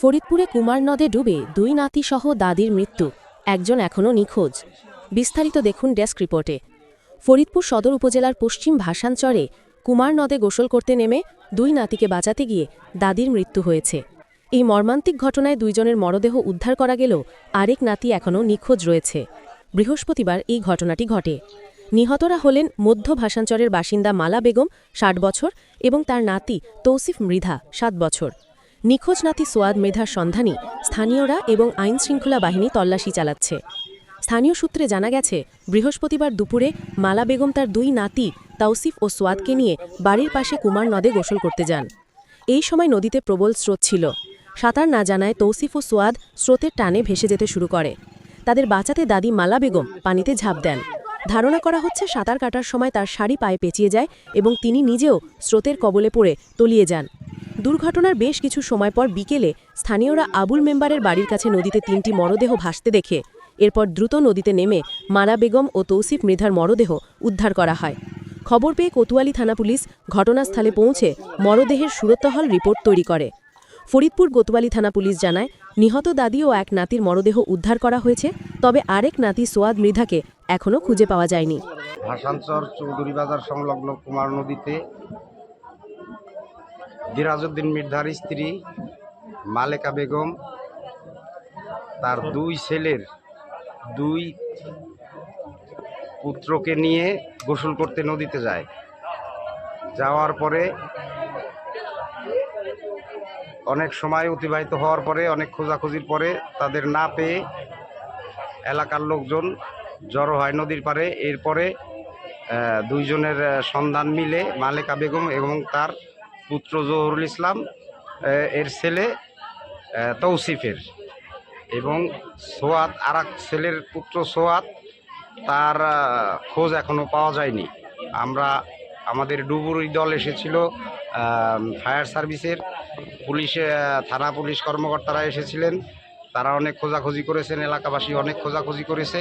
ফরিদপুরে কুমার নদে ডুবে দুই নাতিসহ দাদির মৃত্যু, একজন এখনও নিখোঁজ। বিস্তারিত দেখুন ডেস্ক রিপোর্টে। ফরিদপুর সদর উপজেলার পশ্চিম ভাসানচরে কুমার নদে গোসল করতে নেমে দুই নাতিকে বাঁচাতে গিয়ে দাদির মৃত্যু হয়েছে। এই মর্মান্তিক ঘটনায় দুইজনের মরদেহ উদ্ধার করা গেলেও আরেক নাতি এখনও নিখোঁজ রয়েছে। বৃহস্পতিবার এই ঘটনাটি ঘটে। নিহতরা হলেন মধ্য ভাসানচরের বাসিন্দা মালা বেগম, ষাট বছর, এবং তার নাতি তৌসিফ মৃধা, সাত বছর। নিখোঁজ নাতি সোয়াদ মেধার সন্ধানী, স্থানীয়রা এবং আইনশৃঙ্খলা বাহিনী তল্লাশি চালাচ্ছে। স্থানীয় সূত্রে জানা গেছে, বৃহস্পতিবার দুপুরে মালা বেগম তার দুই নাতি তাওসিফ ও সোয়াদকে নিয়ে বাড়ির পাশে কুমার নদে গোসল করতে যান। এই সময় নদীতে প্রবল স্রোত ছিল। সাঁতার না জানায় তৌসিফ ও সোয়াদ স্রোতের টানে ভেসে যেতে শুরু করে। তাদের বাঁচাতে দাদি মালা বেগম পানিতে ঝাঁপ দেন। ধারণা করা হচ্ছে সাঁতার কাটার সময় তার শাড়ি পায়ে পেঁচিয়ে যায় এবং তিনি নিজেও স্রোতের কবলে পড়ে তলিয়ে যান। দুর্ঘটনার বেশ কিছু সময় পর বিকেলে স্থানীয়রা আবুল মেম্বারের বাড়ির কাছে নদীতে তিনটি মরদেহ ভাসতে দেখে। এরপর দ্রুত নদীতে নেমে মালা বেগম ও তৌসিফ মৃধার মরদেহ উদ্ধার করা হয়। খবর পেয়ে কোতোয়ালি থানা পুলিশ ঘটনাস্থলে পৌঁছে মরদেহের সুরতহল রিপোর্ট তৈরি করে। ফরিদপুর কোতোয়ালি থানা পুলিশ জানায়, নিহত দাদি ও এক নাতির মরদেহ উদ্ধার করা হয়েছে, তবে আরেক নাতি সোয়াদ মৃধাকে এখনও খুঁজে পাওয়া যায়নি। ভাসানচর চৌধুরী বাজার সংলগ্ন কুমার নদীতে দিরাজউদ্দিন মির্ধার স্ত্রী মালেকা বেগম, তার দুই ছেলের দুই পুত্রকে নিয়ে গোসল করতে নদীতে যায়। যাওয়ার পরে অনেক সময় অতিবাহিত হওয়ার পরে, অনেক খোঁজাখুঁজির পরে তাদের না পেয়ে এলাকার লোকজন জড়ো হয় নদীর পারে এরপরে দুইজনের সন্ধান মিলে মালেকা বেগম এবং তার পুত্র জহুরুল ইসলাম এর ছেলে তৌসিফের এবং সোয়াদ আর ছেলের পুত্র সোয়াদ, তার খোঁজ এখনও পাওয়া যায়নি। আমরা, আমাদের ডুবুরি দল এসেছিল ফায়ার সার্ভিসের। পুলিশে থানা পুলিশ কর্মকর্তারা এসেছিলেন। তারা অনেক খোঁজাখুঁজি করেছেন, এলাকাবাসী অনেক খোঁজাখুঁজি করেছে।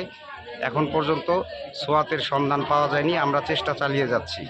এখন পর্যন্ত সোয়াতের সন্ধান পাওয়া যায়নি আমরা চেষ্টা চালিয়ে যাচ্ছি।